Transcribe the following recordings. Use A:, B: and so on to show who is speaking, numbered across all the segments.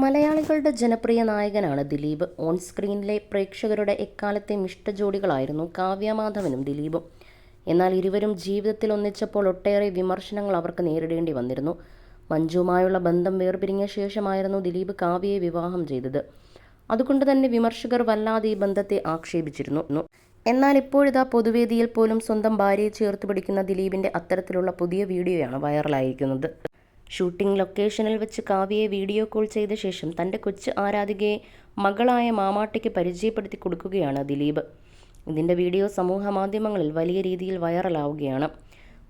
A: മലയാളികളുടെ ജനപ്രിയ നായകനാണ് ദിലീപ്. ഓൺ സ്ക്രീനിലെ പ്രേക്ഷകരുടെ എക്കാലത്തെ ഇഷ്ടജോഡികളായിരുന്നു കാവ്യ മാധവനും ദിലീപും. എന്നാൽ ഇരുവരും ജീവിതത്തിൽ ഒന്നിച്ചപ്പോൾ ഒട്ടേറെ വിമർശനങ്ങൾ അവർക്ക് നേരിടേണ്ടി വന്നിരുന്നു. മഞ്ജുവുമായുള്ള ബന്ധം വേർപിരിഞ്ഞ ശേഷമായിരുന്നു ദിലീപ് കാവ്യയെ വിവാഹം ചെയ്തത്. അതുകൊണ്ട് തന്നെ വിമർശകർ വല്ലാതെ ഈ ബന്ധത്തെ ആക്ഷേപിച്ചിരുന്നു. എന്നാൽ ഇപ്പോഴിതാ പൊതുവേദിയിൽ പോലും സ്വന്തം ഭാര്യയെ ചേർത്ത് പിടിക്കുന്ന ദിലീപിന്റെ അത്തരത്തിലുള്ള പുതിയ വീഡിയോയാണ് വൈറലായിരിക്കുന്നത്. ഷൂട്ടിംഗ് ലൊക്കേഷനിൽ വെച്ച് കാവ്യയെ വീഡിയോ കോൾ ചെയ്ത ശേഷം തന്റെ കൊച്ചു ആരാധികയെ മകളായ മാമാട്ടിക്ക് പരിചയപ്പെടുത്തി കൊടുക്കുകയാണ് ദിലീപ്. ഇതിന്റെ വീഡിയോ സമൂഹ മാധ്യമങ്ങളിൽ വലിയ രീതിയിൽ വൈറലാവുകയാണ്.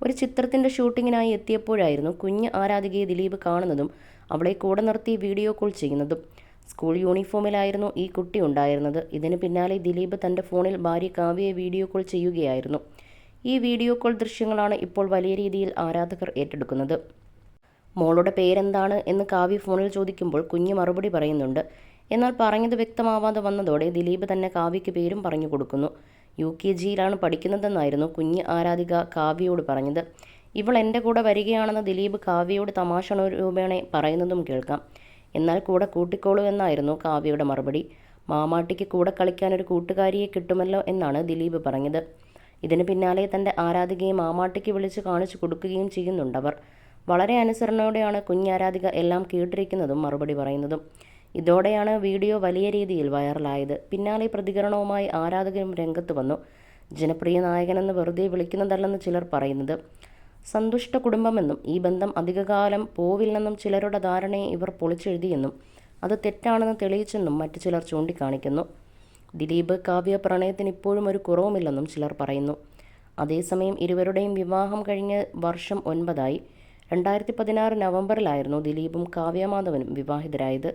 A: ഒരു ചിത്രത്തിന്റെ ഷൂട്ടിങ്ങിനായി എത്തിയപ്പോഴായിരുന്നു കുഞ്ഞ് ആരാധികയെ ദിലീപ് കാണുന്നതും അവളെ കൂടെ നിർത്തി വീഡിയോ കോൾ ചെയ്യുന്നതും. സ്കൂൾ യൂണിഫോമിലായിരുന്നു ഈ കുട്ടി ഉണ്ടായിരുന്നത്. ഇതിന് പിന്നാലെ ദിലീപ് തന്റെ ഫോണിൽ ഭാര്യ കാവ്യയെ വീഡിയോ കോൾ ചെയ്യുകയായിരുന്നു. ഈ വീഡിയോ കോൾ ദൃശ്യങ്ങളാണ് ഇപ്പോൾ വലിയ രീതിയിൽ ആരാധകർ ഏറ്റെടുക്കുന്നത്. മോളുടെ പേരെന്താണ് എന്ന് കാവ്യ ഫോണിൽ ചോദിക്കുമ്പോൾ കുഞ്ഞ് മറുപടി പറയുന്നുണ്ട്. എന്നാൽ പറഞ്ഞത് വ്യക്തമാവാതെ വന്നതോടെ ദിലീപ് തന്നെ കാവ്യയ്ക്ക് പേരും പറഞ്ഞു കൊടുക്കുന്നു. യു കെ ജിയിലാണ് പഠിക്കുന്നതെന്നായിരുന്നു കുഞ്ഞ് ആരാധിക കാവ്യയോട് പറഞ്ഞത്. ഇവൾ എന്റെ കൂടെ വരികയാണെന്ന് ദിലീപ് കാവ്യയോട് തമാശ രൂപേണ പറയുന്നതും കേൾക്കാം. എന്നാൽ കൂടെ കൂട്ടിക്കോളൂ എന്നായിരുന്നു കാവ്യയുടെ മറുപടി. മാമാട്ടിക്ക് കൂടെ കളിക്കാൻ ഒരു കൂട്ടുകാരിയെ കിട്ടുമല്ലോ എന്നാണ് ദിലീപ് പറഞ്ഞത്. ഇതിന് പിന്നാലെ തന്റെ ആരാധികയെ മാമാട്ടിക്ക് വിളിച്ച് കാണിച്ചു കൊടുക്കുകയും ചെയ്യുന്നുണ്ടവർ. വളരെ അനുസരണയോടെയാണ് കുഞ്ഞാരാധിക എല്ലാം കേട്ടിരിക്കുന്നതും മറുപടി പറയുന്നതും. ഇതോടെയാണ് വീഡിയോ വലിയ രീതിയിൽ വൈറലായത്. പിന്നാലെ പ്രതികരണവുമായി ആരാധകരും രംഗത്ത് വന്നു. ജനപ്രിയ നായകനെന്ന് വെറുതെ വിളിക്കുന്നതല്ലെന്ന് ചിലർ പറയുന്നത് സന്തുഷ്ട കുടുംബമെന്നും ഈ ബന്ധം അധികകാലം പോവില്ലെന്നും ചിലരുടെ ധാരണയെ ഇവർ പൊളിച്ചെഴുതിയെന്നും അത് തെറ്റാണെന്ന് തെളിയിച്ചെന്നും മറ്റു ചിലർ ചൂണ്ടിക്കാണിക്കുന്നു. ദിലീപ് കാവ്യ പ്രണയത്തിന് ഇപ്പോഴും ഒരു കുറവുമില്ലെന്നും ചിലർ പറയുന്നു. അതേസമയം ഇരുവരുടെയും വിവാഹം കഴിഞ്ഞ് വർഷം ഒൻപതായി. രണ്ടായിരത്തി പതിനാറ് നവംബറിലായിരുന്നു ദിലീപും കാവ്യമാധവനും വിവാഹിതരായത്.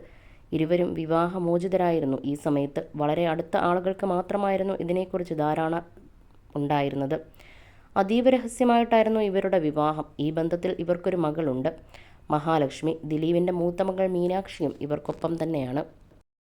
A: ഇരുവരും വിവാഹമോചിതരായിരുന്നു ഈ സമയത്ത്. വളരെ അടുത്ത ആളുകൾക്ക് മാത്രമായിരുന്നു ഇതിനെക്കുറിച്ച് ധാരണ ഉണ്ടായിരുന്നത്. അതീവ രഹസ്യമായിട്ടായിരുന്നു ഇവരുടെ വിവാഹം. ഈ ബന്ധത്തിൽ ഇവർക്കൊരു മകളുണ്ട്. മഹാലക്ഷ്മി ദിലീപിന്റെ മൂത്ത മകൾ മീനാക്ഷിയും ഇവർക്കൊപ്പം തന്നെയാണ്.